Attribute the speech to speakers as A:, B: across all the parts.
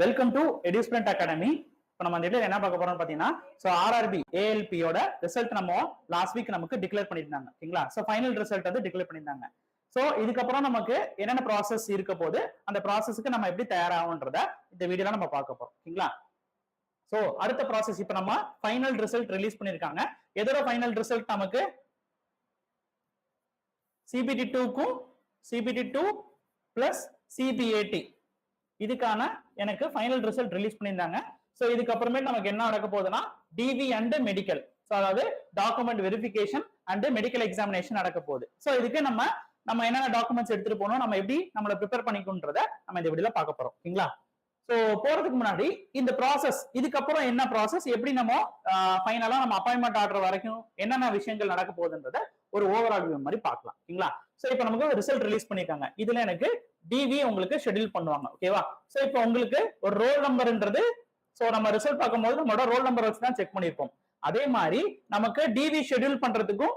A: Welcome to எடியூஸ்மெண்ட் academy இப்போ நம்ம அந்த இடத்துல என்ன பார்க்க போறோம்னு பார்த்தீங்கன்னா ஸோ ஆர்ஆர்பி ஏஎல்பியோட ரிசல்ட் நம்ம லாஸ்ட் வீக் நமக்கு டிக்ளேர் பண்ணியிருந்தாங்க. ஓகேங்களா? ஸோ ஃபைனல் ரிசல்ட் வந்து டிக்ளேர் பண்ணியிருந்தாங்க. ஸோ இதுக்கப்புறம் நமக்கு என்னென்ன ப்ராசஸ் இருக்க போது அந்த ப்ராசஸ்க்கு நம்ம எப்படி தயாராகுன்றத இந்த வீடியோல நம்ம பார்க்க போறோம். ஓகேங்களா? ஸோ அடுத்த ப்ராசஸ் இப்போ நம்ம ஃபைனல் ரிசல்ட் ரிலீஸ் பண்ணியிருக்காங்க. எதோட ஃபைனல் ரிசல்ட் நமக்கு? சிபிடி டூக்கும் சிபிடி டூ பிளஸ் சிபிஏடி இதுக்கான எனக்கு ஃபைனல் ரிசல்ட் ரிலீஸ் பண்ணியிருந்தாங்க. ஸோ இதுக்கப்புறமே நமக்கு என்ன நடக்க போகுதுன்னா டிவி அண்ட் மெடிக்கல் ஸோ அதாவது document verification and medical examination நடக்க போகுது. ஸோ இதுக்கு நம்ம நம்ம என்னென்ன டாக்குமெண்ட்ஸ் எடுத்துட்டு போகணும் நம்ம எப்படி நம்மளை ப்ரிப்பேர் பண்ணிக்கணுன்றத நம்ம இந்த வீடியோல பார்க்க போறோம். ஓகேங்களா? ஸோ போறதுக்கு முன்னாடி இந்த ப்ராசஸ் இதுக்கப்புறம் என்ன ப்ராசஸ் எப்படி நம்ம ஃபைனலா நம்ம அப்பாயின்மெண்ட் ஆர்டர் வரைக்கும் என்னென்ன விஷயங்கள் நடக்க போகுதுன்றத ஒரு ஓவரால் மாதிரி பார்க்கலாம். ஓகேங்களா? ஸோ இப்போ நமக்கு ரிசல்ட் ரிலீஸ் பண்ணிருக்காங்க. இதுல எனக்கு டிவி உங்களுக்கு ஷெட்யூல் பண்ணுவாங்க. ஓகேவா ஸோ இப்போ உங்களுக்கு ஒரு ரோல் நம்பர்ன்றது ஸோ நம்ம ரிசல்ட் பார்க்கும்போது நம்மளோட ரோல் நம்பர் வச்சு தான் செக் பண்ணியிருப்போம் அதே மாதிரி நமக்கு டிவி ஷெட்யூல் பண்றதுக்கும்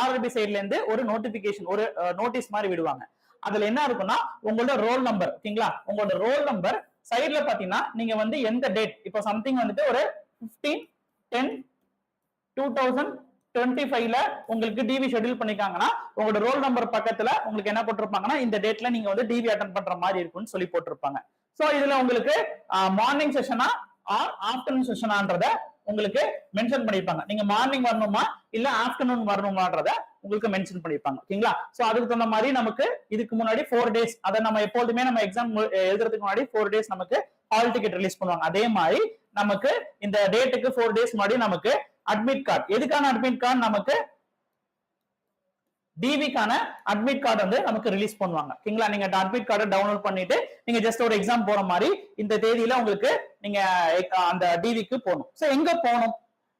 A: ஆர்ஆர்பி சைட்ல இருந்து ஒரு நோட்டிபிகேஷன் ஒரு நோட்டீஸ் மாதிரி விடுவாங்க. அதுல என்ன இருக்கும்னா உங்களோட ரோல் நம்பர் ஓகேங்களா உங்களோட ரோல் நம்பர் சைட்ல பாத்தீங்கன்னா நீங்க வந்து எந்த டேட் இப்போ சம்திங் வந்துட்டு ஒரு fifteen ten two thousand twenty ஃபைவ்ல உங்களுக்கு டிவி ஷெட்யூல் பண்ணிருக்காங்கன்னா உங்களோட ரோல் நம்பர் பக்கத்துல உங்களுக்கு என்ன போட்டிருப்பாங்கன்னா இந்த டேட்ல நீங்க வந்து டிவி அட்டன் பண்ற மாதிரி இருக்கும்னு சொல்லி போட்டிருப்பாங்க. சோ இதுல உங்களுக்கு மார்னிங் செஷனா ஆர் ஆஃப்டர்நூன் செஷனான்றத உங்களுக்கு மென்ஷன் பண்ணிருப்பாங்க. நீங்க மார்னிங் வரணுமா இல்ல ஆஃப்டர்நூன் வரணுமான்றத உங்களுக்கு மென்ஷன் பண்ணிருப்பாங்க. ஓகேங்களா? சோ அதுக்கு தகுந்த மாதிரி நமக்கு இதுக்கு முன்னாடி ஃபோர் டேஸ் அதை நம்ம எப்போதுமே நம்ம எக்ஸாம் எழுதுறதுக்கு முன்னாடி ஃபோர் டேஸ் நமக்கு ஹால் டிக்கெட் ரிலீஸ் பண்ணுவாங்க. அதே மாதிரி நமக்கு இந்த டேட்டுக்கு ஃபோர் டேஸ் முன்னாடி நமக்கு அட்மிட் கார்டு எதுக்கான அட்மிட் கார்டு நமக்கு டிவிக்கான அட்மிட் கார்டு வந்து நமக்கு ரிலீஸ் பண்ணுவாங்க. ஓகேங்களா? நீங்க அட்மிட் கார்டை டவுன்லோட் பண்ணிட்டு நீங்க ஜஸ்ட் ஒரு எக்ஸாம் போற மாதிரி இந்த தேதியில உங்களுக்கு நீங்க அந்த டிவிக்கு போகணும். சோ எங்க போகணும்?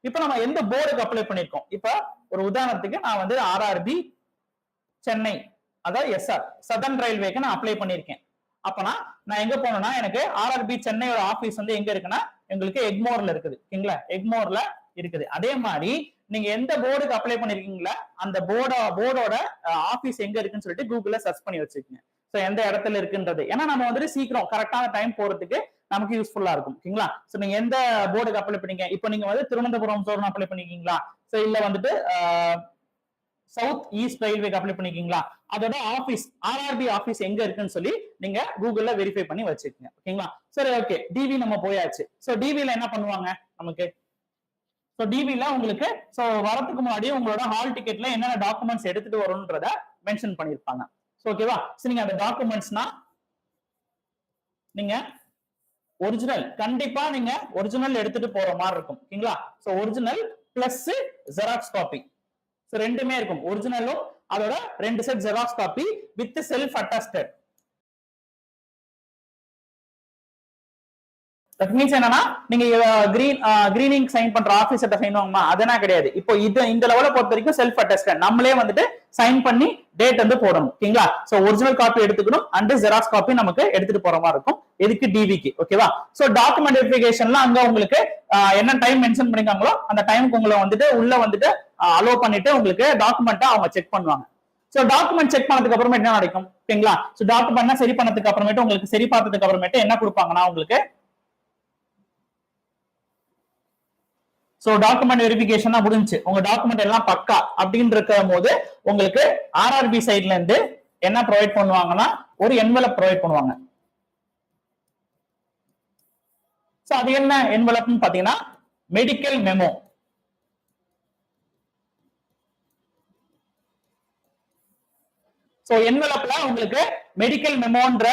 A: இப்ப நம்ம எந்த போர்டுக்கு அப்ளை பண்ணிருக்கோம் இப்ப ஒரு உதாரணத்துக்கு நான் வந்து ஆர்ஆர்பி சென்னை அதாவது எஸ்ஆர் சதர்ன் ரயில்வேக்கு நான் அப்ளை பண்ணிருக்கேன் அப்பனா நான் எங்க போனோம்னா எனக்கு ஆர்ஆர்பி சென்னையோட ஆபீஸ் வந்து எங்க இருக்குன்னா எங்களுக்கு எக்மோர்ல இருக்குது. ஓகேங்களா? எக்மோர்ல இருக்குது. அதே மாதிரி நீங்க எந்த போர்டுக்கு அப்ளை பண்ணிருக்கீங்களா அந்த போர்டோ போர்டோட ஆபீஸ் எங்க இருக்குன்னு சொல்லிட்டு கூகுள்ல சர்ச் பண்ணி வச்சுக்கோங்க. ஸோ எந்த இடத்துல இருக்குன்றது. ஏன்னா நம்ம வந்துட்டு சீக்கிரம் கரெக்டான டைம் போறதுக்கு நமக்கு யூஸ்ஃபுல்லா இருக்கும். ஓகேங்களா? ஸோ நீங்க எந்த போர்டுக்கு அப்ளை பண்ணீங்க? இப்போ நீங்க வந்து திருவனந்தபுரம் சோர்னு அப்ளை பண்ணிருக்கீங்களா? ஸோ இல்ல வந்துட்டு சவுத் ஈஸ்ட் ரயில்வேக்கு அப்ளை பண்ணிருக்கீங்களா? அதோட ஆபீஸ் ஆர்ஆர்பி ஆபீஸ் எங்க இருக்குன்னு சொல்லி நீங்க கூகுள்ல வெரிஃபை பண்ணி வச்சுக்கோங்க. ஓகேங்களா? சரி ஓகே டிவி நம்ம போயாச்சு. ஸோ டிவில என்ன பண்ணுவாங்க? நமக்கு ஸோ டிவில உங்களுக்கு ஸோ வரதுக்கு முன்னாடி உங்களோட ஹால் டிக்கெட்ல என்னென்ன டாக்குமெண்ட்ஸ் எடுத்துட்டு வரணுன்றத மென்ஷன் பண்ணிருப்பாங்க ஸோ ஓகேவா ஸோ நீங்க அந்த டாக்குமெண்ட்ஸ்னா நீங்க ஒரிஜினல் கண்டிப்பா நீங்க ஒரிஜினல் எடுத்துட்டு போற மாதிரி இருக்கும். ஓகேங்களா? So original plus xerox copy so ரெண்டுமே இருக்கும். ஒரிஜினலும் அதோட ரெண்டு set xerox copy with self attested that means என்னன்னா நீங்க கிரீன் கிரீனிங் சைன் பண்ற ஆபீசர்ட்ட சைன் வாங்குமா அதெல்லாம் கிடையாது. இப்போ இது இந்த லெவல பொறுத்த வரைக்கும் செல்ஃப் அட்டஸ்டட் நம்மளே வந்துட்டு சைன் பண்ணி டேட் வந்து போடணும். ஓகேங்களா? சோ ஒரிஜினல் காப்பி எடுத்துக்கணும். அண்ட் ஜெராக்ஸ் காப்பி நமக்கு எடுத்துட்டு போற மாதிரி இருக்கும். எதுக்கு டிவிக்கு ஓகேவா சோ டாக்குமெண்ட் வெரிஃபிகேஷன்ல அங்க உங்களுக்கு uh, என்ன டைம் மென்ஷன் பண்ணிருக்காங்களோ அந்த டைமுக்கு உங்களை வந்துட்டு உள்ள வந்துட்டு uh, அலோவ் பண்ணிட்டு உங்களுக்கு டாக்குமெண்ட்டை அவங்க செக் பண்ணுவாங்க. சோ டாக்குமெண்ட் செக் பண்ணதுக்கு அப்புறமே என்ன நடக்கும்? ஓகேங்களா? சோ டாக்குமெண்ட் சரி பண்ணதுக்கு அப்புறமேட்டு உங்களுக்கு சரி பார்த்ததுக்கு அப்புறமேட்டு என்ன கொடுப்பாங்கன்னா உங்களுக்கு சோ டாக்குமெண்ட் வெரிபிகேஷன் முடிஞ்சு உங்க டாக்குமெண்ட் எல்லாம் பக்கா அப்படின்னு இருக்கும் போது உங்களுக்கு ஆர்ஆர்பி சைட்ல இருந்து என்ன ப்ரொவைட் பண்ணுவாங்கன்னா ஒரு என்வலப் ப்ரொவைட் பண்ணுவாங்க. சோ அது என்ன என்வலப்னு பாத்தீங்கன்னா மெடிக்கல் மெமோ சோ என்வலப்ல உங்களுக்கு மெடிக்கல் மெமோன்ற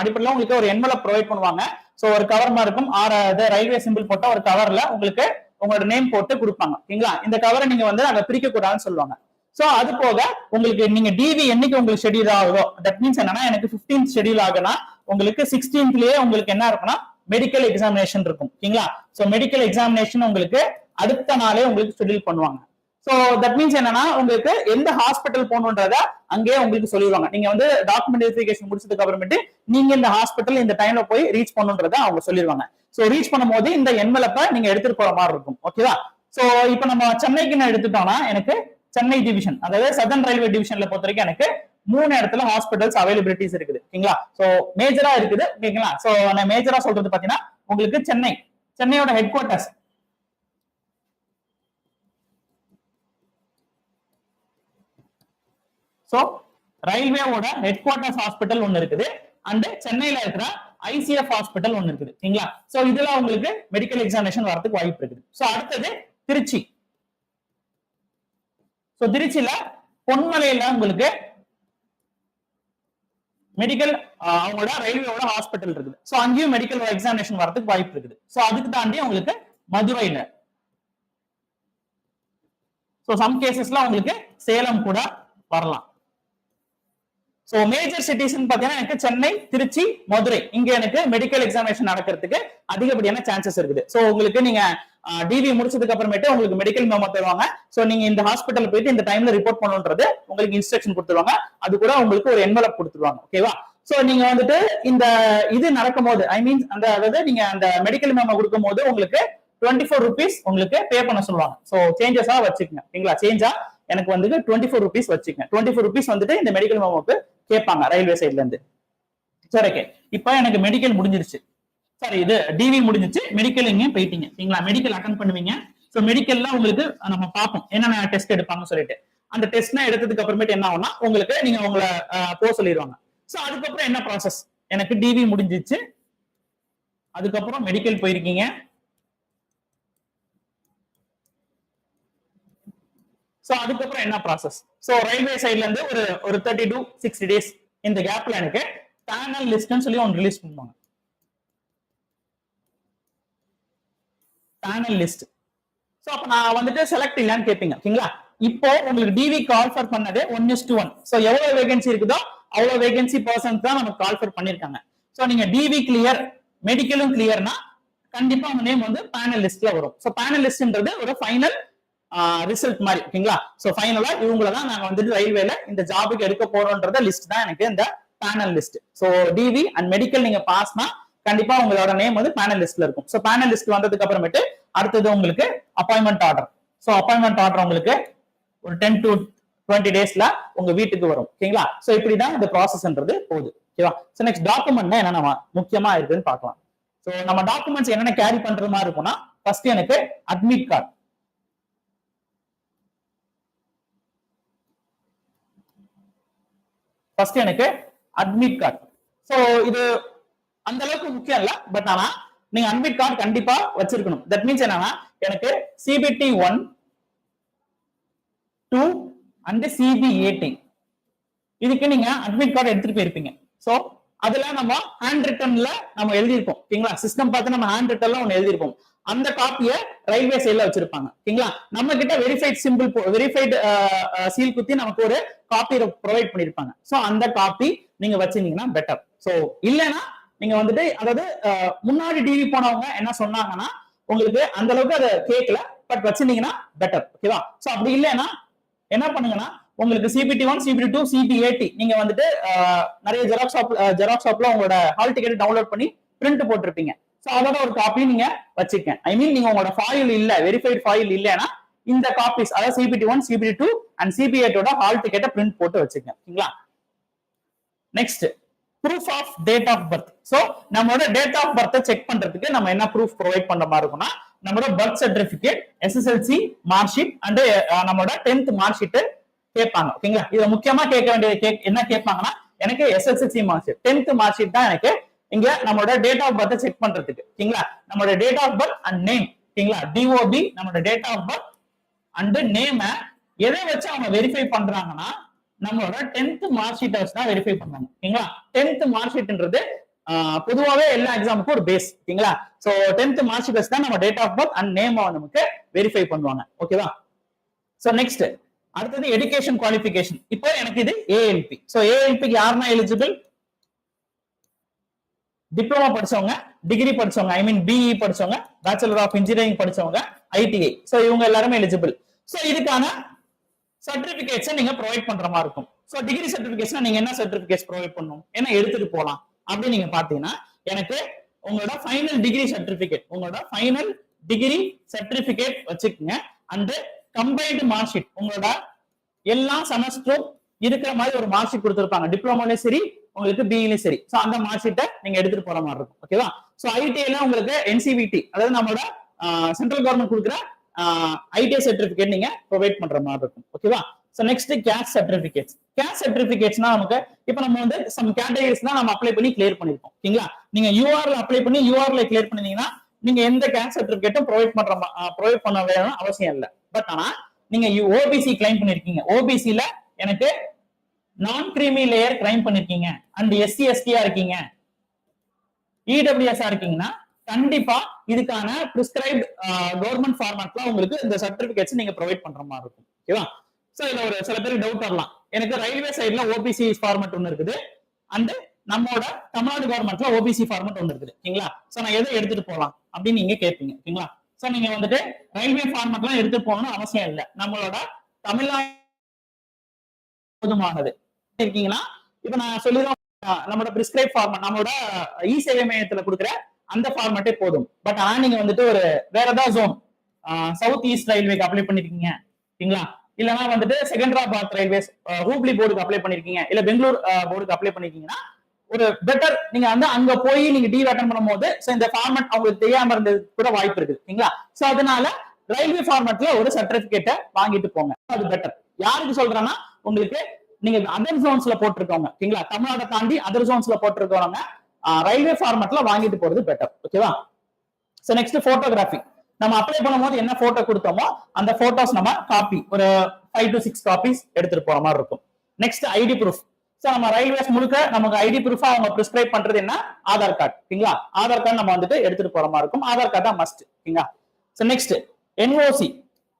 A: அடிப்படையில் உங்களுக்கு ஒரு என்வலப் ப்ரொவைட் பண்ணுவாங்க. சோ ஒரு கவர் மாதிரி இருக்கும். ஆர் ரயில்வே சிம்பிள் போட்ட ஒரு கவர்ல உங்களுக்கு உங்களோட நேம் போட்டு கொடுப்பாங்க. ஓகேங்களா இந்த கவரை நீங்க வந்து அங்க பிரிக்க கூடாதுன்னு சொல்லுவாங்க. சோ அது போக உங்களுக்கு நீங்க டிவி என்னைக்கு உங்களுக்கு ஷெடியூல் ஆகுதோ தட் மீன்ஸ் என்னன்னா எனக்கு பிப்டீன் ஷெடியூல் ஆகுனா உங்களுக்கு சிக்ஸ்டீன்த்லயே உங்களுக்கு என்ன இருக்குன்னா மெடிக்கல் எக்ஸாமினேஷன் இருக்கும். ஓகேங்களா சோ மெடிக்கல் எக்ஸாமினேஷன் உங்களுக்கு அடுத்த நாளே உங்களுக்கு ஷெடியூல் பண்ணுவாங்க. சோ தட் மீன்ஸ் என்னன்னா உங்களுக்கு எந்த ஹாஸ்பிட்டல் போகணுன்றத அங்கேயே உங்களுக்கு சொல்லிடுவாங்க. நீங்க வந்து டாக்குமெண்ட் வெரிஃபிகேஷன் முடிச்சதுக்கு அப்புறமேட்டு நீங்க இந்த ஹாஸ்பிட்டல் இந்த டைம்ல போய் ரீச் பண்ணுன்றத அவங்க சொல்லிடுவாங்க. சோ ரீச் பண்ணும்போது இந்த என்வலப்ப நீங்க எடுத்துட்டு போற மாதிரி இருக்கும். ஓகேவா சோ இப்போ நம்ம சென்னைக்கு நான் எடுத்துட்டோம்னா எனக்கு சென்னை டிவிஷன் அதாவது சதர்ன் ரயில்வே டிவிஷன்ல பொறுத்த வரைக்கும் எனக்கு மூணு இடத்துல ஹாஸ்பிட்டல்ஸ் அவைலபிலிட்டிஸ் இருக்குது. ஓகேங்களா சோ மேஜரா இருக்குது. ஓகேங்களா சோ நான் மேஜரா சொல்றது பாத்தீங்கன்னா உங்களுக்கு சென்னை சென்னையோட ஹெட் குவார்ட்டர்ஸ் சோ ரயில்வேவோட ஹெட் குவார்ட்டர்ஸ் ஹாஸ்பிட்டல் ஒன்னு இருக்குது. அண்ட் சென்னையில இருக்கிற ஐசிஎஃப் ஹாஸ்பிட்டல் ஒன்னு இருக்குது. சரிங்களா? சோ இதுல உங்களுக்கு மெடிக்கல் எக்ஸாமினேஷன் வரதுக்கு வாய்ப்பு இருக்குது. சோ அடுத்தது திருச்சி. சோ திருச்சியில பொன்மலையில உங்களுக்கு மெடிக்கல் அவங்களோட ரயில்வேயோட ஹாஸ்பிட்டல் இருக்குது. சோ அங்கேயும் மெடிக்கல் எக்ஸாமினேஷன் வரதுக்கு வாய்ப்பு இருக்குது. சோ அதுக்கு தாண்டி உங்களுக்கு மதுரையில. சோ சம் கேசஸ்ல உங்களுக்கு சேலம் கூட வரலாம். சோ மேஜர் சிட்டிஸ்னு பாத்தீங்கன்னா எனக்கு சென்னை திருச்சி மதுரை. இங்க எனக்கு மெடிக்கல் எக்ஸாமினேஷன் நடக்கிறதுக்கு அதிகப்படியான சான்சஸ் இருக்குது. சோ உங்களுக்கு நீங்க டிவி முடிச்சதுக்கு அப்புறமேட்டு உங்களுக்கு மெடிக்கல் மெமோ தருவாங்க. சோ நீங்க இந்த ஹாஸ்பிட்டல் போயிட்டு இந்த டைம்ல ரிப்போர்ட் பண்ணுன்றது உங்களுக்கு இன்ஸ்ட்ரக்ஷன் கொடுத்துருவாங்க. அது கூட உங்களுக்கு ஒரு என்வலப் கொடுத்துருவாங்க. ஓகேவா சோ நீங்க வந்துட்டு இந்த இது நடக்கும் போது ஐ மீன் அந்த அதாவது நீங்க அந்த மெடிக்கல் மெமோ கொடுக்கும் போது உங்களுக்கு டுவெண்ட்டி ஃபோர் ருபீஸ் உங்களுக்கு பே பண்ண சொல்லுவாங்க. சோ சேஞ்சஸா வச்சுக்கோங்க. ஓகேங்களா சேஞ்சா எனக்கு வந்துட்டு டுவெண்ட்டி ஃபோர் ருபீஸ் வச்சுக்கோங்க டுவெண்ட்டி ஃபோர் ருபீஸ் வந்துட்டு இந்த மெடிக்கல் மெமோக்கு கேட்பாங்க ரயில்வே சைட்ல இருந்து. சரி ஓகே இப்போ எனக்கு மெடிக்கல் முடிஞ்சிருச்சு. சாரி இது டிவி முடிஞ்சிச்சு. மெடிக்கல் இங்கே போயிட்டீங்க. சரிங்களா? மெடிக்கல் அட்டன் பண்ணுவீங்க. ஸோ மெடிக்கல்ல உங்களுக்கு நம்ம பார்ப்போம். என்னென்ன டெஸ்ட் எடுப்பாங்கன்னு சொல்லிட்டு. அந்த டெஸ்ட்னா எடுத்ததுக்கு அப்புறமேட்டு என்ன ஆகும்னா உங்களுக்கு நீங்க உங்களை போக சொல்லிடுவாங்க. ஸோ அதுக்கப்புறம் என்ன ப்ராசஸ் எனக்கு டிவி முடிஞ்சிச்சு. அதுக்கப்புறம் மெடிக்கல் போயிருக்கீங்க. ஸோ அதுக்கப்புறம் என்ன ப்ராசஸ் ஸோ ரயில்வே சைட்ல இருந்து ஒரு ஒரு தேர்ட்டி டு சிக்ஸ்டி டேஸ் இந்த கேப்ல எனக்கு பேனல் லிஸ்ட்னு சொல்லி ஒன்று ரிலீஸ் பண்ணுவாங்க. பேனல் லிஸ்ட் ஸோ அப்போ நான் வந்துட்டு செலக்ட் இல்லைன்னு கேட்பீங்க ஓகேங்களா? இப்போ உங்களுக்கு டிவி கால்ஃபர் பண்ணது one is to one so எவ்வளவு வேகன்சி இருக்குதோ அவ்வளோ வேகன்சி பர்சன்ஸ் தான் நமக்கு கால்ஃபர் பண்ணிருக்காங்க. ஸோ நீங்க டிவி கிளியர் மெடிக்கலும் கிளியர்னா கண்டிப்பா உங்க நேம் வந்து பேனல் லிஸ்ட்ல வரும். ஸோ பேனல் லிஸ்ட்ன்றது ஒரு ஃபைனல் ரிசல்ட் மாதிரி ஓகேங்களா? சோ ஃபைனலா இவங்கள தான் நாங்க வந்துட்டு ரயில்வேல இந்த ஜாபுக்கு எடுக்க போறோம்ன்றத லிஸ்ட் தான் எனக்கு இந்த panel list so DV and medical நீங்க பாஸ்னா கண்டிப்பா உங்களோட நேம் வந்து பேனல் லிஸ்ட்ல இருக்கும். சோ பேனல் லிஸ்ட் வந்ததுக்கு அப்புறமேட்டு அடுத்தது உங்களுக்கு appointment order so appointment order உங்களுக்கு ஒரு டென் டு டுவெண்ட்டி டேஸ்ல உங்க வீட்டுக்கு வரும். ஓகேங்களா? சோ இப்படிதான் இந்த ப்ராசஸ்ன்றது போகுது. ஓகேவா? சோ நெக்ஸ்ட் டாக்குமெண்ட் என்னென்ன நம்ம முக்கியமா இருக்குன்னு பார்க்கலாம். சோ நம்ம டாக்குமெண்ட்ஸ் என்னென்ன கேரி பண்ற மாதிரி இருக்கும்னா ஃபர்ஸ்ட் எனக்கு அட்மிட் கார்டு ஃபர்ஸ்ட் எனக்கு அட்மிட் கார்டு ஸோ இது அந்த அளவுக்கு முக்கியம் இல்லை பட் ஆனா நீங்க அட்மிட் கார்டு கண்டிப்பா வச்சிருக்கணும். தட் மீன்ஸ் என்னன்னா எனக்கு CBT one two and CBAT இதுக்கு நீங்க அட்மிட் கார்டு எடுத்துட்டு போயிருப்பீங்க. ஸோ அதுல நம்ம ஹேண்ட் ரிட்டன்ல நம்ம எழுதியிருப்போம். ஓகேங்களா? சிஸ்டம் பார்த்து நம்ம ஹேண்ட் ரிட்டன்ல ஒன்று எழுதியிருப்போம். அந்த காப்பியை ரயில்வே சைட்ல வச்சிருப்பாங்க. ஓகேங்களா? நம்ம கிட்ட வெரிஃபைட் சிம்பிள் வெரிஃபைட் சீல் குத்தி நமக்கு ஒரு காப்பி ப்ரொவைட் பண்ணிருப்பாங்க ஸோ அந்த காப்பி நீங்க வச்சிருந்தீங்கன்னா பெட்டர் ஸோ இல்லைன்னா நீங்க வந்துட்டு அதாவது முன்னாடி டிவி போனவங்க என்ன சொன்னாங்கன்னா உங்களுக்கு அந்த அளவுக்கு அதை கேட்கல பட் வச்சிருந்தீங்கன்னா பெட்டர் ஓகேவா? சோ அப்படி இல்லைன்னா என்ன பண்ணுங்கன்னா உங்களுக்கு CBT one CBT two CBAT நீங்க வந்துட்டு நிறைய ஜெராக்ஸ் ஷாப் ஜெராக்ஸ் ஷாப்ல உங்களோட ஹால் டிக்கெட் டவுன்லோட் பண்ணி பிரிண்ட் போட்டிருப்பீங்க. சோ அதோட ஒரு காப்பி நீங்க வச்சுக்கங்க. ஐ மீன் நீங்க உங்களோட ஃபாயில் இல்ல வெரிஃபைட் ஃபாயில் இல்லைன்னா இந்த காப்பீஸ் அதாவது CBT one CBT two and சிபிஐட்டோட hall டிக்கெட்டை பிரிண்ட் போட்டு வச்சுக்கங்க. ஓகேங்களா? Next proof of date of birth so நம்மளோட டேட் ஆஃப் பர்த்தை செக் பண்றதுக்கு நம்ம என்ன ப்ரூஃப் ப்ரொவைட் பண்ற மாதிரி இருக்கும்னா நம்மளோட birth certificate SSLC mark sheet and நம்மளோட டென்த் மார்க் ஷீட் கேட்பாங்க ஓகேங்களா இதுல முக்கியமா கேட்க வேண்டிய கேக் என்ன கேட்பாங்கன்னா எனக்கு SSLC mark sheet tenth mark sheet தான் எனக்கு இங்க நம்மளோட டேட் ஆஃப் பர்த் செக் பண்றதுக்கு ஓகேங்களா நம்மளோட date of birth and name ஓகேங்களா டிஓபி நம்மளோட date of birth and name எதை வச்சு அவங்க வெரிஃபை பண்றாங்கன்னா நம்மளோட டென்த் மார்க் ஷீட்டை வச்சு தான் வெரிஃபை பண்ணுவாங்க ஓகேங்களா டென்த் மார்க் ஷீட்ன்றது பொதுவாகவே எல்லா எக்ஸாமுக்கும் ஒரு பேஸ் ஓகேங்களா சோ டென்த் மார்க் ஷீட் வச்சு தான் நம்ம date of birth and name நமக்கு வெரிஃபை பண்ணுவாங்க ஓகேவா சோ நெக்ஸ்ட் அடுத்தது எடுகேஷன் குவாலிஃபிகேஷன் இப்போ எனக்கு இது ஏஎல்பி சோ ஏஎல்பிக்கு யாருன்னா எலிஜிபிள் டிப்ளமா படிச்சவங்க டிகிரி படிச்சவங்க ஐ மீன் பிஇ படிச்சவங்க பேச்சுலர் ஆஃப் இன்ஜினியரிங் படிச்சவங்க ஐடிஐ சோ இவங்க எல்லாருமே எலிஜிபிள் சோ இதுக்கான சர்டிபிகேட்ஸ் நீங்க ப்ரொவைட் பண்ற மாதிரி இருக்கும். சோ டிகிரி சர்டிபிகேஷன் நீங்க என்ன சர்டிபிகேட்ஸ் ப்ரொவைட் பண்ணணும்? என்ன எடுத்துட்டு போலாம். அப்படின்னு நீங்க பாத்தீங்கன்னா எனக்கு உங்களோட ஃபைனல் டிகிரி சர்டிபிகேட் உங்களோட ஃபைனல் டிகிரி சர்டிபிகேட் வச்சுக்கோங்க. அண்ட் கம்பைன்டு மார்க் ஷீட் உங்களோட எல்லா செமஸ்டரும் இருக்கிற மாதிரி ஒரு மார்க் ஷீட் கொடுத்துருப்பாங்க டிப்ளமோலயும் சரி உங்களுக்கு பிஇலயும் சரி. சோ அந்த மார்க் ஷீட்டை நீங்க எடுத்துட்டு போற மாதிரி இருக்கும். ஓகேவா சோ ஐடிஐல உங்களுக்கு என்சிபிடி அதாவது நம்மளோட சென்ட்ரல் கவர்மெண்ட் கொடுக்குற ஐடிஐ சர்டிபிகேட் நீங்க ப்ரொவைட் பண்ற மாதிரி இருக்கும். ஓகேவா so next caste certificates caste சர்டிபிகேட்ஸ்னா நமக்கு இப்போ நம்ம வந்து சம் கேட்டகரிஸ் தான் நம்ம அப்ளை பண்ணி கிளியர் பண்ணிருக்கோம் ஓகேங்களா நீங்க யூஆர்ல அப்ளை பண்ணி யூஆர்ல கிளியர் பண்ணீங்கன்னா நீங்க எந்த கேஸ் சர்டிபிகேட்டும் ப்ரொவைட் பண்ற ப்ரொவைட் பண்ண வேணும் அவசியம் இல்லை. பட் ஆனா நீங்க ஓபிசி கிளைம் பண்ணிருக்கீங்க. ஓபிசில எனக்கு நான் கிரீமி லேயர் கிளைம் பண்ணிருக்கீங்க அண்ட் எஸ்சி எஸ்டியா இருக்கீங்க. இடபிள்யூஎஸ்ஆ இருக்கீங்கன்னா கண்டிப்பா இதுக்கான பிரிஸ்கிரைப் கவர்மெண்ட் ஃபார்மேட்ல உங்களுக்கு இந்த சர்டிபிகேட்ஸ் நீங்க ப்ரொவைட் பண்ற மாதிரி இருக்கும். ஓகேவா சோ இதுல ஒரு சில பேருக்கு டவுட் வரலாம். எனக்கு ரயில்வே சைட்ல ஓபிசி ஃபார்மேட் ஒன்னு இருக்குது. அண்ட் நம்மளோட தமிழ்நாடு கவர்மெண்ட்ல ஓபிசி ஃபார்மேட் ஒன்னு இருக்குது. ஓகேங்களா சோ நான் எதை எடுத்துட்டு போகலாம் அப்படின்னு நீங்க கேட்பீங்க ஓகேங்களா? சோ நீங்க வந்துட்டு ரயில்வே ஃபார்மேட்லாம் எடுத்துட்டு போகணும்னு அவசியம் இல்லை. நம்மளோட தமிழ்நாடு போதுமானது. இருக்கீங்களா இப்ப நான் சொல்லிடுறோம் நம்மளோட பிரிஸ்கிரைப் ஃபார்மட் நம்மளோட இ சேவை மையத்துல கொடுக்குற அந்த ஃபார்மட்டே போதும். பட் ஆனா நீங்க வந்துட்டு ஒரு வேற ஏதாவது ஜோன் சவுத் ஈஸ்ட் ரயில்வேக்கு அப்ளை பண்ணிருக்கீங்க ஓகேங்களா? இல்லனா வந்துட்டு செகண்டராபாத் ரயில்வேஸ் ஹூப்ளி போர்டுக்கு அப்ளை பண்ணிருக்கீங்க இல்ல பெங்களூர் போர்டுக்கு அப்ளை பண்ணிருக்கீங்கன்னா ஒரு பெட்டர் நீங்க வந்து அங்க போய் நீங்க டி அட்டன் பண்ணும்போது இந்த ஃபார்மெட் அவங்களுக்கு தெரியாம இருந்தது கூட வாய்ப்பு இருக்கு ஓகேங்களா சோ அதனால ரயில்வே ஃபார்மெட்ல ஒரு சர்டிபிகேட்டை வாங்கிட்டு போங்க அது பெட்டர் யாருக்கு சொல்றேன்னா உங்களுக்கு நீங்க அதர் ஜோன்ஸ்ல போட்டிருக்கவங்க ஓகேங்களா தமிழ்நாட்டை தாண்டி அதர் ஜோன்ஸ்ல போட்டிருக்கவங்க ரயில்வே ஃபார்மேட்ல வாங்கிட்டு போறது பெட்டர் ஓகேவா சோ நெக்ஸ்ட் போட்டோகிராஃபி நம்ம அப்ளை பண்ணும்போது என்ன போட்டோ கொடுத்தோமோ அந்த போட்டோஸ் நம்ம காப்பி ஒரு ஃபைவ் டு சிக்ஸ் காப்பீஸ் எடுத்துட்டு போற மாதிரி இருக்கும். நெக்ஸ்ட் ஐடி ப்ரூஃப் சோ நம்ம ரயில்வேஸ் முழுக்க நமக்கு ஐடி ப்ரூஃபா அவங்க பிரிஸ்கிரைப் பண்றது என்ன? ஆதார் கார்டு ஓகேங்களா ஆதார் கார்டு நம்ம வந்துட்டு எடுத்துட்டு போற மாதிரி இருக்கும். ஆதார் கார்டு தான் மஸ்ட் ஓகேங்களா so next NOC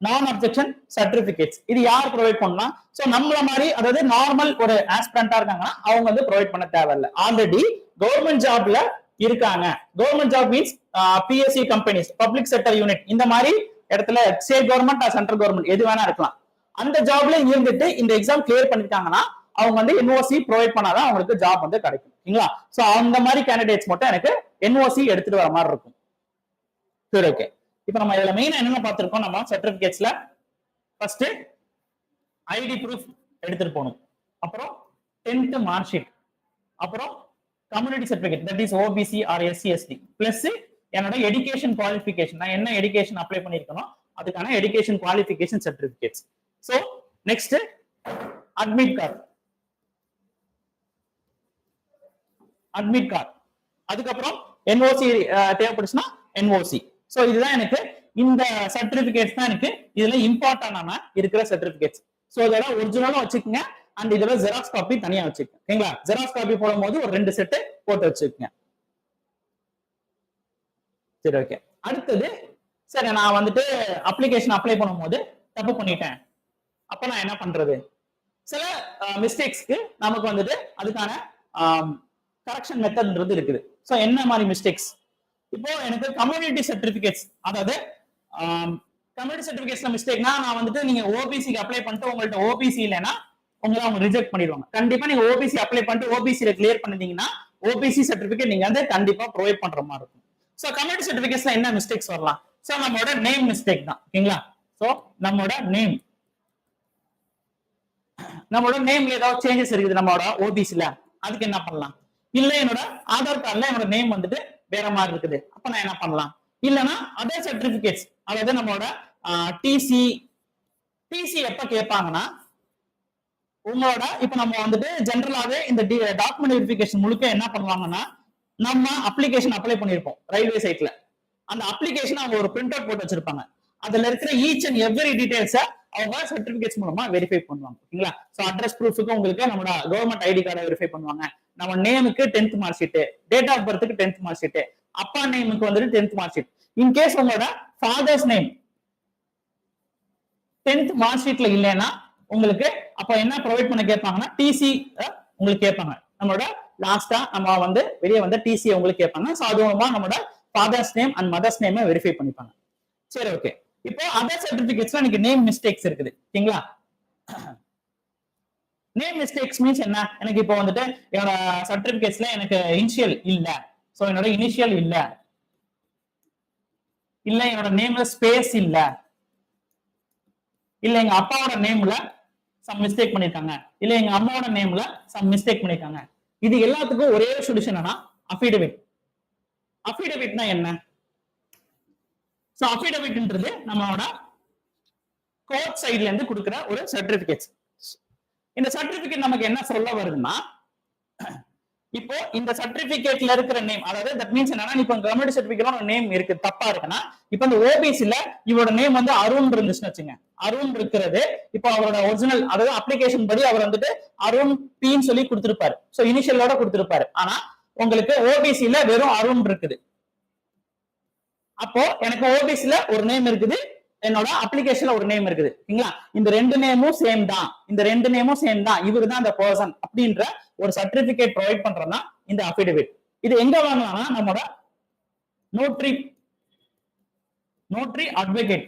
A: non objection certificates இது யார் ப்ரொவைட் பண்ணலாம் சோ நம்மள மாதிரி அதாவது நார்மல் ஒரு ஆஸ்பிரண்டா இருக்காங்கன்னா அவங்க வந்து ப்ரொவைட் பண்ண தேவையில்லை. ஆல்ரெடி கவர்மெண்ட் ஜாப்ல இருக்காங்க. Government job means PSC companies public sector unit இந்த மாதிரி இடத்துல ஸ்டேட் கவர்மெண்ட் சென்ட்ரல் கவர்மெண்ட் எது வேணா இருக்கலாம். அந்த ஜாப்ல இருந்துட்டு இந்த எக்ஸாம் கிளியர் பண்ணிருக்காங்கன்னா அவங்க வந்து என்ஓசி ப்ரொவைட் பண்ணாதான் அவங்களுக்கு ஜாப் வந்து கிடைக்கும். ஓகேங்களா சோ அந்த மாதிரி கேண்டிடேட்ஸ் மட்டும் எனக்கு என்ஓசி எடுத்துட்டு வர மாதிரி இருக்கும். சரி ஓகே இப்போ நம்ம இதுல மெயினா என்னென்ன பார்த்திருக்கோம்? நம்ம சர்டிபிகேட்ஸ்ல ஃபர்ஸ்ட் ஐடி ப்ரூஃப் எடுத்துட்டு போகணும். அப்புறம் டென்த் மார்க் ஷீட் அப்புறம் community certificate that is OBC or SC ST plus என்னோட எடுகேஷன் குவாலிஃபிகேஷன் நான் என்ன எடுகேஷன் அப்ளை பண்ணிருக்கணும் அதுக்கான education qualification certificates so next admit card admit card அதுக்கப்புறம் என்ஓசி தேவைப்படுச்சுன்னா என்ஓசி ஸோ இதுதான் எனக்கு இந்த சர்டிபிகேட்ஸ் தான் எனக்கு இதுல இம்பார்ட்டன்டான இருக்கிற சர்டிபிகேட்ஸ் ஸோ இதோட ஒரிஜினலும் வச்சுக்கோங்க. அண்ட் இதோட ஜெராக்ஸ் காப்பி தனியா வச்சுக்கோங்க. ஓகேங்களா ஜெராக்ஸ் காப்பி போடும்போது ஒரு ரெண்டு செட்டு போட்டு வச்சுக்கோங்க. சரி ஓகே அடுத்தது சரி நான் வந்துட்டு அப்ளிகேஷன் அப்ளை பண்ணும்போது தப்பு பண்ணிட்டேன். அப்ப நான் என்ன பண்றது? சில மிஸ்டேக்ஸ்க்கு நமக்கு வந்துட்டு அதுக்கான கரெக்ஷன் மெத்தட்ன்றது இருக்குது. ஸோ என்ன மாதிரி மிஸ்டேக்ஸ் இப்போ எனக்கு கம்யூனிட்டி சர்டிபிகேட்ஸ் அதாவது கம்யூனிட்டி சர்டிபிகேட்ஸ்ல மிஸ்டேக்னா நான் வந்துட்டு நீங்க ஓபிசிக்கு அப்ளை பண்ணிட்டு உங்கள்ட்ட ஓபிசி இல்லைன்னா உங்களை அவங்க ரிஜெக்ட் பண்ணிடுவாங்க. கண்டிப்பா நீங்க ஓபிசி அப்ளை பண்ணிட்டு ஓபிசியில கிளியர் பண்ணிட்டீங்கன்னா ஓபிசி சர்டிபிகேட் நீங்க வந்து கண்டிப்பா ப்ரொவைட் பண்ற மாதிரி இருக்கும். ஸோ கம்யூனிட்டி சர்டிபிகேட்ஸ்ல என்ன மிஸ்டேக்ஸ் வரலாம்? ஸோ நம்மளோட நேம் மிஸ்டேக் தான். ஓகேங்களா? ஸோ நம்மளோட நேம் நம்மளோட நேம்ல ஏதாவது சேஞ்சஸ் இருக்குது நம்மளோட ஓபிசில அதுக்கு என்ன பண்ணலாம்? இல்ல என்னோட ஆதார் கார்டுல என்னோட நேம் வந்துட்டு வேற மாதிரி இருக்குது. அப்ப நான் என்ன பண்ணலாம்? இல்லனா அதர் சர்டிபிகேட்ஸ் அதாவது நம்மளோட டிசி டிசி எப்ப கேட்பாங்கன்னா உங்களோட இப்ப நம்ம வந்துட்டு ஜென்ரலாவே இந்த டாக்குமெண்ட் வெரிஃபிகேஷன் முழுக்க என்ன பண்ணுவாங்கன்னா நம்ம அப்ளிகேஷன் அப்ளை பண்ணிருப்போம் ரயில்வே சைட்ல அந்த அப்ளிகேஷன் அவங்க ஒரு பிரிண்ட் அவுட் போட்டு வச்சிருப்பாங்க. அதுல இருக்கிற ஈச் அண்ட் எவ்ரி டீடைல்ஸ அவங்க சர்டிபிகேட்ஸ் மூலமா வெரிஃபை பண்ணுவாங்க ஓகேங்களா? சோ அட்ரஸ் ப்ரூஃபுக்கு உங்களுக்கு நம்மளோட கவர்மெண்ட் ஐடி கார்டை வெரிஃபை பண்ணுவாங்க. நம்ம நேமுக்கு tenth mark sheet date of பர்த்துக்கு tenth mark sheet அப்பா நேமுக்கு வந்துட்டு tenth mark sheet in case உங்களோட ஃபாதர்ஸ் நேம் டென்த் மார்க் ஷீட்ல இல்லைன்னா உங்களுக்கு அப்ப என்ன ப்ரொவைட் பண்ண கேட்பாங்கன்னா டிசி உங்களுக்கு கேட்பாங்க. நம்மளோட லாஸ்டா நம்ம வந்து வெளியே வந்து டிசி உங்களுக்கு கேட்பாங்க. ஸோ அது மூலமா நம்மளோட father's name and mother's name verify பண்ணிப்பாங்க. சரி ஓகே இப்போ அதர் சர்டிபிகேட்ஸ்ல எனக்கு நேம் மிஸ்டேக்ஸ் இருக்குது. ஓகேங்களா? நேம் மிஸ்டேக்ஸ் மீன்ஸ் என்ன? எனக்கு இப்போ வந்துட்டு என்னோட சர்டிபிகேட்ஸ்ல எனக்கு இனிஷியல் இல்ல. சோ என்னோட இனிஷியல் இல்ல. இல்ல என்னோட நேம்ல ஸ்பேஸ் இல்ல. இல்ல எங்க அப்பாவோட நேம்ல சம் மிஸ்டேக் பண்ணிருக்காங்க. இல்ல எங்க அம்மாவோட நேம்ல சம் மிஸ்டேக் பண்ணிருக்காங்க. இது எல்லாத்துக்கும் ஒரே சொல்யூஷன் என்னன்னா அஃபிடவிட் அஃபிடவிட்னா என்ன? சோ அஃபிடவிட்ன்றது நம்மளோட கோர்ட் சைட்ல இருந்து கொடுக்குற ஒரு சர்டிபிகேட் இந்த சர்டிபிகேட் நமக்கு என்ன சொல்ல வருதுன்னா இப்போ இந்த சர்டிபிகேட்ல இருக்கிற நேம் அதாவது தட் மீன்ஸ் என்னன்னா இப்போ கவர்மெண்ட் சர்டிபிகேட்ல நேம் இருக்கு தப்பா இருக்குன்னா இப்போ இந்த ஓபிசில இவரோட நேம் வந்து அருண் இருந்துச்சுன்னு வச்சுங்க. அருண் இருக்கிறது இப்போ அவரோட ஒரிஜினல் அதாவது அப்ளிகேஷன் படி அவர் வந்துட்டு அருண் பின்னு சொல்லி கொடுத்திருப்பாரு. சோ இனிஷியலோட கொடுத்திருப்பாரு. ஆனா உங்களுக்கு ஓபிசில வெறும் அருண் இருக்குது. அப்போ எனக்கு ஓபிசில ஒரு நேம் இருக்குது என்னோட அப்ளிகேஷன்ல ஒரு நேம் இருக்குது. சரிங்களா இந்த ரெண்டு நேமும் சேம் தான். இந்த ரெண்டு நேமும் சேம் தான். இவரு தான் அந்த பர்சன் அப்படின்ற ஒரு சர்டிபிகேட் ப்ரொவைட் பண்றோம்னா இந்த அபிடவிட் இது எங்க வாங்கலாம்னா நம்மளோட நோட்ரி நோட்ரி அட்வொகேட்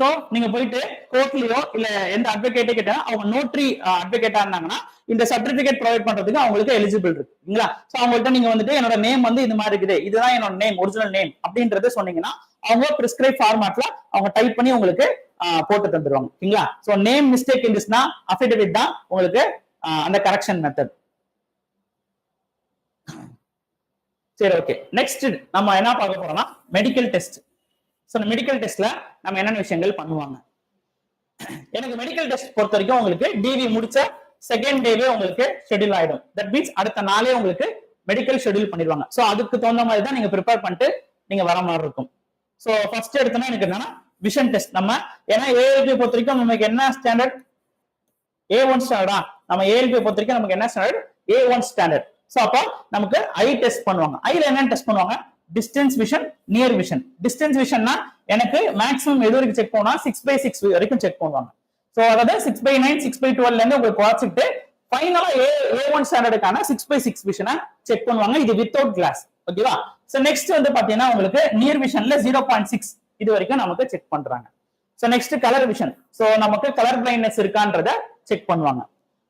A: சோ நீங்க போயிட்டு கோர்ட்லயோ இல்ல எந்த அட்வொகேட்டே கிட்ட அவங்க நோட்ரி அட்வொகேட்டா uh, இருந்தாங்கன்னா இந்த சர்டிபிகேட் ப்ரொவைட் பண்றதுக்கு அவங்களுக்கு எலிஜிபிள் இருக்குங்களா சோ அவங்கள்ட்ட நீங்க வந்துட்டு என்னோட நேம் வந்து இந்த மாதிரி இருக்குது. இதுதான் என்னோட நேம் ஒரிஜினல் நேம் அப்படின்றத சொன்னீங்கன்னா அவங்க பிரிஸ்கிரைப் ஃபார்மேட்ல அவங்க டைப் பண்ணி உங்களுக்கு போட்டு தந்துருவாங்க. ஓகேங்களா சோ நேம் மிஸ்டேக் இருந்துச்சுன்னா அஃபிடவிட் தான் உங்களுக்கு அந்த கரெக்ஷன் மெத்தட் சரி ஓகே நெக்ஸ்ட் நம்ம என்ன பார்க்க போறோம்னா மெடிக்கல் டெஸ்ட் ஸோ மெடிக்கல் டெஸ்ட்ல நம்ம என்னென்ன விஷயங்கள் பண்ணுவாங்க? எனக்கு மெடிக்கல் டெஸ்ட் பொறுத்த வரைக்கும் உங்களுக்கு டிவி முடிச்ச செகண்ட் டேவே உங்களுக்கு ஷெட்யூல் ஆயிடும். தட் மீன்ஸ் அடுத்த நாளே உங்களுக்கு மெடிக்கல் ஷெட்யூல் பண்ணிடுவாங்க. ஸோ அதுக்கு தகுந்த மாதிரி தான் நீங்க ப்ரிப்பேர் பண்ணிட்டு நீங்க வர மாதிரி இருக்கும். ஸோ ஃபர்ஸ்ட் எடுத்தோம்னா எனக்கு என்னன்னா விஷன் டெஸ்ட் நம்ம ஏன்னா ஏஎல்பி பொறுத்த வரைக்கும் நமக்கு என்ன ஸ்டாண்டர்ட் ஏ ஒன் ஸ்டாண்டர்டா நம்ம ஏஎல்பி பொறுத்த வரைக்கும் நமக்கு என்ன standard A one standard so அப்போ நமக்கு ஐ டெஸ்ட் பண்ணுவாங்க. ஐல என்ன டெஸ்ட் பண்ணுவாங்க? Distance vision near vision distance விஷன்னா எனக்கு மேக்ஸிமம் எது வரைக்கும் செக் பண்ணுவாங்க சிக்ஸ் பை சிக்ஸ் வரைக்கும் செக் பண்ணுவாங்க. ஸோ அதாவது six by nine six by டுவெல்ல இருந்து உங்களுக்கு குறைச்சிட்டு ஃபைனலா ஏ ஏ ஒன் ஸ்டாண்டர்டுக்கான சிக்ஸ் பை சிக்ஸ் விஷனை செக் பண்ணுவாங்க. இது வித்தவுட் கிளாஸ் ஓகேவா ஸோ நெக்ஸ்ட் வந்து பாத்தீங்கன்னா உங்களுக்கு நியர் விஷன்ல ஜீரோ பாயிண்ட் சிக்ஸ் இது வரைக்கும் நமக்கு செக் பண்றாங்க. So next colour vision so நமக்கு கலர் பிளைண்ட்னஸ் இருக்கான்றத செக் பண்ணுவாங்க.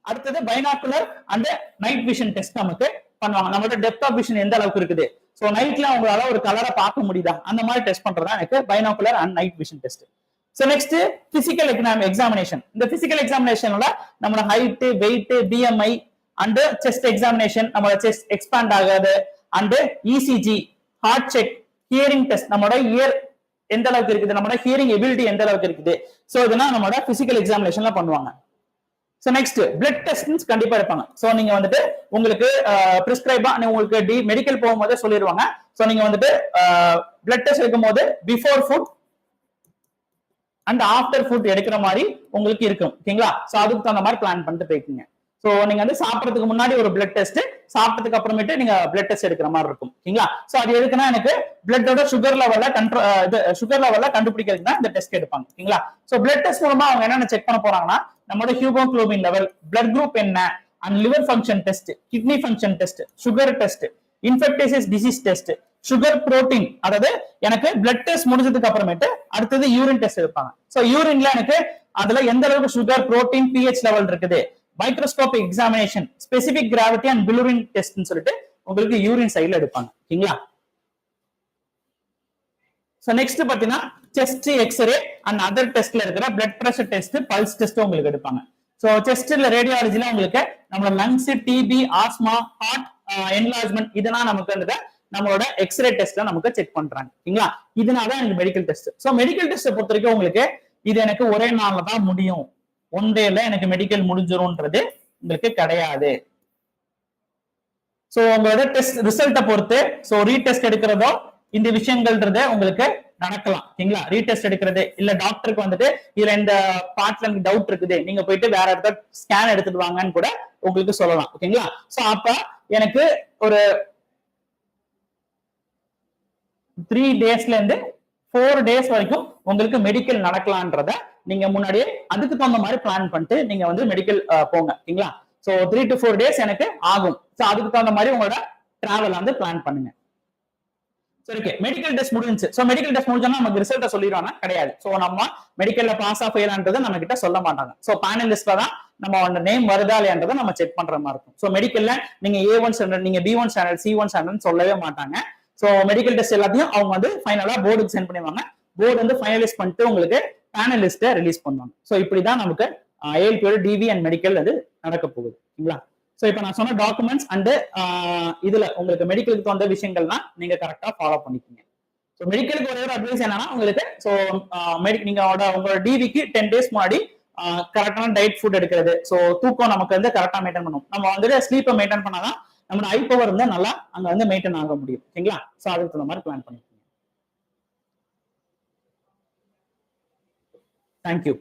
A: அடுத்தது binocular and night vision test நமக்கு பண்ணுவாங்க. நம்மளோட டெப்த் ஆஃப் விஷன் எந்த அளவுக்கு இருக்குது? ஸோ நைட்ல அவங்களால ஒரு கலரை பார்க்க முடியுதா? அந்த மாதிரி டெஸ்ட் பண்றதா எனக்கு binocular and night vision test so next physical exam examination இந்த பிசிக்கல் எக்ஸாமினேஷன்ல நம்மளோட height weight BMI and chest examination நம்மளோட செஸ்ட் எக்ஸ்பேண்ட் ஆகாது. And ECG heart check hearing test நம்மளோட இயர் எந்த அளவுக்கு இருக்குது? நம்மளோட ஹியரிங் எபிலிட்டி எந்த அளவுக்கு இருக்குது? ஸோ இதெல்லாம் நம்மளோட பிசிக்கல் எக்ஸாமினேஷன்ல பண்ணுவாங்க. ஸோ நெக்ஸ்ட் பிளட் டெஸ்ட் கண்டிப்பா இருப்பாங்க ஸோ நீங்க வந்துட்டு உங்களுக்கு பிரிஸ்கிரைபா உங்களுக்கு டி மெடிக்கல் போகும்போதே சொல்லிடுவாங்க ஸோ நீங்க வந்துட்டு பிளட் டெஸ்ட் எடுக்கும் போது before food and after food எடுக்கிற மாதிரி உங்களுக்கு இருக்கும். ஓகேங்களா? ஸோ அதுக்கு தகுந்த மாதிரி பிளான் பண்ணிட்டு போய்க்குங்க. ஸோ நீங்க வந்து சாப்பிட்றதுக்கு முன்னாடி ஒரு பிளட் டெஸ்ட் சாப்பிட்டதுக்கு அப்புறமேட்டு நீங்க பிளட் டெஸ்ட் எடுக்கிற மாதிரி இருக்கும். ஓகேங்களா? ஸோ அது எதுக்குன்னா எனக்கு பிளட்டோட சுகர் லெவல்ல கண்ட்ரோ இது சுகர் லெவல்ல கண்டுபிடிக்கிறதுக்கு தான் இந்த டெஸ்ட் எடுப்பாங்க. ஓகேங்களா? ஸோ பிளட் டெஸ்ட் மூலமா அவங்க என்னென்ன செக் பண்ண போறாங்கன்னா நம்மளோட ஹியூமோக்ளோபின் லெவல் பிளட் குரூப் என்ன and liver function test kidney function test sugar test infectious disease test sugar protein அதாவது எனக்கு பிளட் டெஸ்ட் முடிஞ்சதுக்கு அப்புறமேட்டு அடுத்தது யூரின் டெஸ்ட் எடுப்பாங்க. ஸோ யூரின்ல எனக்கு அதுல எந்த அளவுக்கு சுகர் புரோட்டீன் பிஹெச் லெவல் இருக்குது? Microscope examination specific gravity and பிலூரின் டெஸ்ட்னு சொல்லிட்டு உங்களுக்கு யூரின் சைடுல எடுப்பாங்க. ஓகேங்களா? ஸோ நெக்ஸ்ட் பாத்தீங்கன்னா செஸ்ட் எக்ஸ்ரே அண்ட் அதர் டெஸ்ட்ல இருக்கிற blood pressure test pulse test உங்களுக்கு எடுப்பாங்க. ஸோ செஸ்ட்ல ரேடியாலஜில உங்களுக்கு நம்மளோட lungs T B asthma heart enlargement இதெல்லாம் நமக்கு வந்து நம்மளோட எக்ஸ்ரே டெஸ்ட்ல நமக்கு செக் பண்றாங்க. ஓகேங்களா இதனால எனக்கு medical test so medical test பொறுத்த வரைக்கும் உங்களுக்கு இது எனக்கு ஒரே நாள்ல தான் முடியும். ஒன் டேல எனக்கு மெடிக்கல் முடிஞ்சிரும்ன்றது உங்களுக்கு கிடையாது. ஸோ உங்களோட டெஸ்ட் ரிசல்ட்டை பொறுத்து ஸோ ரீடெஸ்ட் எடுக்கிறதோ இந்த விஷயங்கள்ன்றது உங்களுக்கு நடக்கலாம். ஓகேங்களா ரீடெஸ்ட் எடுக்கிறது இல்ல டாக்டருக்கு வந்துட்டு இதுல இந்த பார்ட்ல எனக்கு டவுட் இருக்குது. நீங்க போயிட்டு வேற இடத்த ஸ்கேன் எடுத்துட்டு வாங்கன்னு கூட உங்களுக்கு சொல்லலாம். ஓகேங்களா? சோ அப்ப எனக்கு ஒரு த்ரீ டேஸ்ல இருந்து ஃபோர் டேஸ் வரைக்கும் உங்களுக்கு மெடிக்கல் நடக்கலான்றத நீங்க முன்னாடியே அதுக்கு தகுந்த மாதிரி பிளான் பண்ணிட்டு நீங்க வந்து மெடிக்கல் போங்க. ஓகேங்களா so three to four days எனக்கு ஆகும். சோ அதுக்கு தகுந்த மாதிரி உங்களோட டிராவல் வந்து பிளான் பண்ணுங்க. சரி ஓகே மெடிக்கல் டெஸ்ட் முடிஞ்சு சோ மெடிக்கல் டெஸ்ட் முடிஞ்சோம்னா நமக்கு ரிசல்ட்டை சொல்லிடுவாங்க. கிடையாது. ஸோ நம்ம மெடிக்கல்ல பாஸ் ஆஃப் ஃபெயிலான்றதை நம்ம கிட்ட சொல்ல மாட்டாங்க. ஸோ பேனலிஸ்ட்ல தான் நம்ம அந்த நேம் வருதா இல்லையான்றதை நம்ம செக் பண்ற மாதிரி இருக்கும். சோ மெடிக்கல்ல நீங்க ஏ ஒன் ஸ்டாண்டர்ட் நீங்க B one standard C one standard சொல்லவே மாட்டாங்க. ஸோ மெடிக்கல் டெஸ்ட் எல்லாத்தையும் அவங்க வந்து ஃபைனலாக போர்டுக்கு சென்ட் பண்ணிடுவாங்க. போர்டு வந்து ஃபைனலைஸ் பண்ணிட்டு உங்களுக்கு பேனலிஸ்ட்டை ரிலீஸ் பண்ணுவாங்க. ஸோ இப்படிதான் நமக்கு ஏஎல்பியோட டிவி அண்ட் மெடிக்கல் அது நடக்க போகுது. சரிங்களா? ஸோ இப்போ நான் சொன்ன டாக்குமெண்ட்ஸ் அண்ட் இதுல உங்களுக்கு மெடிக்கலுக்கு தகுந்த விஷயங்கள்லாம் நீங்க கரெக்டா ஃபாலோ பண்ணிக்கோங்க. ஸோ மெடிக்கலுக்கு ஒரே ஒரு அட்வைஸ் என்னன்னா உங்களுக்கு ஸோ நீங்களோட உங்களோட டிவிக்கு டென் டேஸ் முன்னாடி கரெக்டான டயட் ஃபுட் எடுக்கிறது. ஸோ தூக்கம் நமக்கு வந்து கரெக்டா மெயின்டைன் பண்ணணும் நம்ம வந்துட்டு ஸ்லீப்பை மெயின்டைன் பண்ணாதான் நம்மளோட ஐ பவர் இருந்தா நல்லா அங்க வந்து மெயின்டைன் ஆக முடியும். ஓகேங்களா ஸோ அதுக்கு தகுந்த மாதிரி பிளான் பண்ணிக்கோங்க. தேங்க்யூ